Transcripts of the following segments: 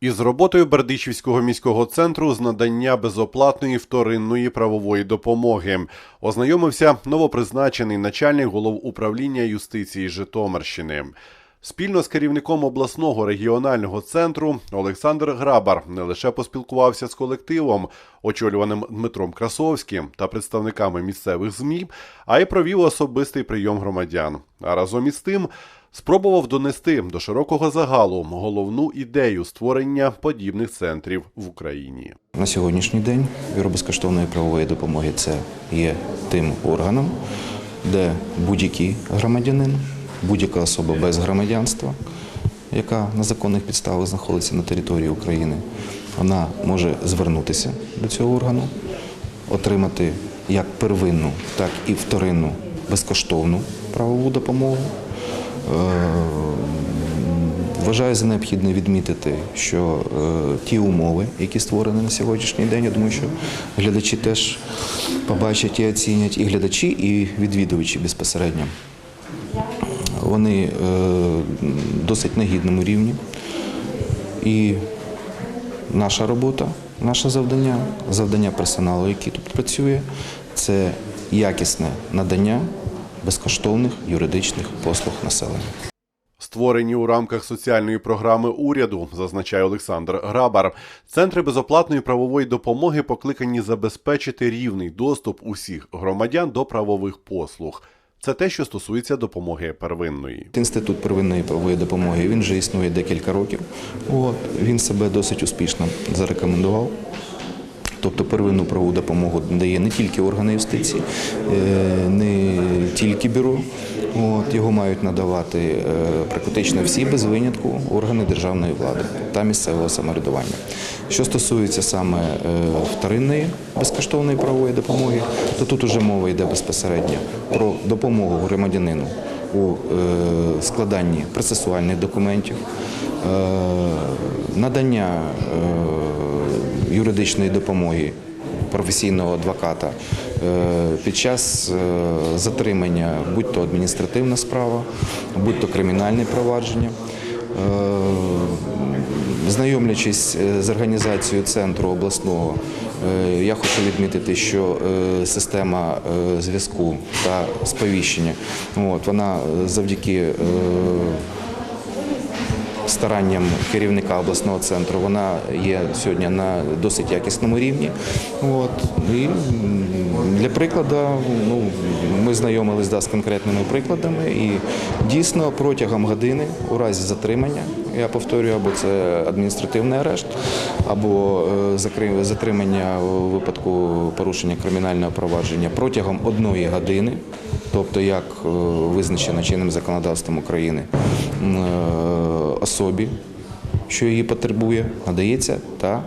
Із роботою Бердичівського міського центру з надання безоплатної вторинної правової допомоги ознайомився новопризначений начальник головуправління юстиції Житомирщини. Спільно з керівником обласного регіонального центру Олександр Грабар не лише поспілкувався з колективом, очолюваним Дмитром Красовським та представниками місцевих ЗМІ, а й провів особистий прийом громадян. А разом із тим спробував донести до широкого загалу головну ідею створення подібних центрів в Україні. На сьогоднішній день бюро безкоштовної правової допомоги це є тим органом, де будь-який громадянин, будь-яка особа без громадянства, яка на законних підставах знаходиться на території України, вона може звернутися до цього органу, отримати як первинну, так і вторинну безкоштовну правову допомогу. Е, Вважаю за необхідне відмітити, що е, ті умови, які створені на сьогоднішній день, я думаю, що глядачі теж побачать і оцінять, і глядачі, і відвідувачі безпосередньо. Вони е, досить на гідному рівні. І наша робота, наше завдання, завдання персоналу, який тут працює, це якісне надання безкоштовних юридичних послуг населенню. Створені у рамках соціальної програми уряду, зазначає Олександр Грабар. Центри безоплатної правової допомоги покликані забезпечити рівний доступ усіх громадян до правових послуг. Це те, що стосується допомоги первинної. Інститут первинної правової допомоги він вже існує декілька років. От, він себе досить успішно зарекомендував. Тобто первинну правову допомогу дає не тільки органи юстиції, е, не тільки бюро. От, його мають надавати е, практично всі без винятку органи державної влади та місцевого самоврядування. Що стосується саме е, вторинної безкоштовної правової допомоги, то тут уже мова йде безпосередньо про допомогу громадянину у складанні процесуальних документів, надання юридичної допомоги професійного адвоката е, під час е, затримання, будь то адміністративна справа, будь то кримінальне провадження. Е, Знайомлячись з організацією центру обласного, я хочу відмітити, що система зв'язку та сповіщення, от, вона завдяки старанням керівника обласного центру вона є сьогодні на досить якісному рівні. От. І для прикладу, ну, ми знайомились да, з конкретними прикладами, і дійсно протягом години у разі затримання, я повторюю, або це адміністративний арешт, або е, затримання у випадку порушення кримінального провадження протягом одної години, тобто як е, визначено чинним законодавством України, е, особі, що її потребує, надається та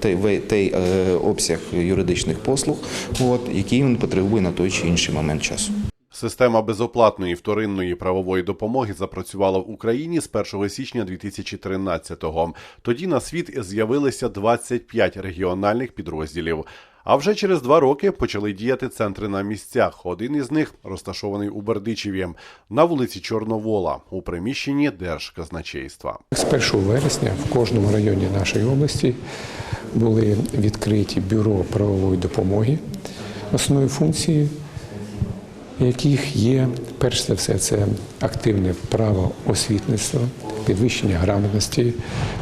той е, обсяг юридичних послуг, от, який він потребує на той чи інший момент часу. Система безоплатної вторинної правової допомоги запрацювала в Україні з 1 січня 2013-го. Тоді на світ з'явилися 25 регіональних підрозділів. А вже через два роки почали діяти центри на місцях. Один із них розташований у Бердичеві на вулиці Чорновола у приміщенні Держказначейства. З 1 вересня в кожному районі нашої області були відкриті бюро правової допомоги, основною функцією яких є перш за все це активне право освітництва, підвищення грамотності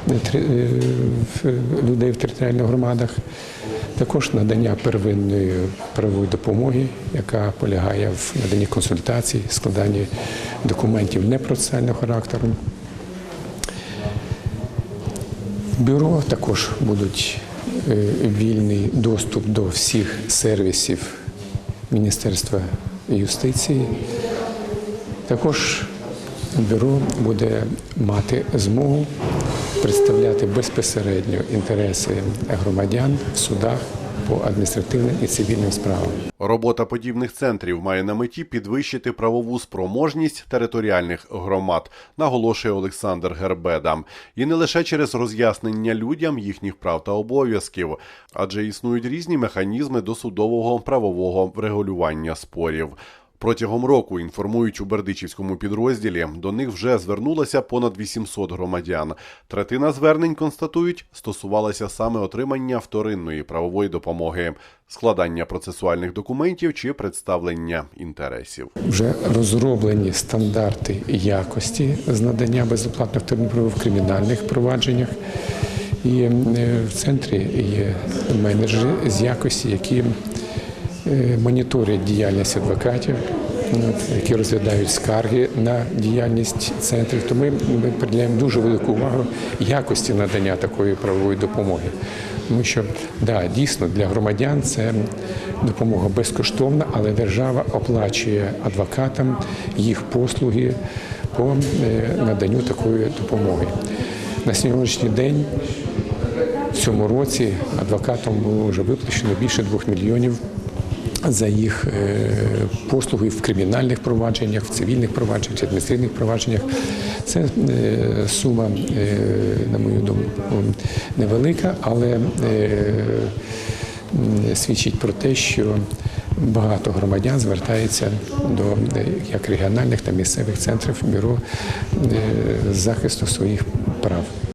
е, е, людей в територіальних громадах, також надання первинної правової допомоги, яка полягає в наданні консультацій, складанні документів непроцесуального характеру. Бюро також будуть е, вільний доступ до всіх сервісів Міністерства юстиції. Також бюро буде мати змогу представляти безпосередньо інтереси громадян в судах по адміністративним і цивільним справам. Робота подібних центрів має на меті підвищити правову спроможність територіальних громад, наголошує Олександр Гербеда. І не лише через роз'яснення людям їхніх прав та обов'язків, адже існують різні механізми досудового правового врегулювання спорів. Протягом року інформують у Бердичівському підрозділі. До них вже звернулося понад 800 громадян. Третина звернень констатують стосувалася саме отримання вторинної правової допомоги, складання процесуальних документів чи представлення інтересів. Вже розроблені стандарти якості з надання безоплатних вторинних в кримінальних провадженнях. І е, в центрі є менеджери з якості, які моніторять діяльність адвокатів, які розглядають скарги на діяльність центрів. Тому ми приділяємо дуже велику увагу якості надання такої правової допомоги. Тому що да, дійсно для громадян це допомога безкоштовна, але держава оплачує адвокатам їх послуги по е, наданню такої допомоги. На сьогоднішній день в цьому році адвокатам було вже виплачено більше 2 мільйонів за їх е, послуги в кримінальних провадженнях, в цивільних провадженнях, адміністративних провадженнях. Це е, сума, е, на мою думку, невелика, але свідчить про те, що багато громадян звертається до як регіональних та місцевих центрів бюро захисту своїх прав.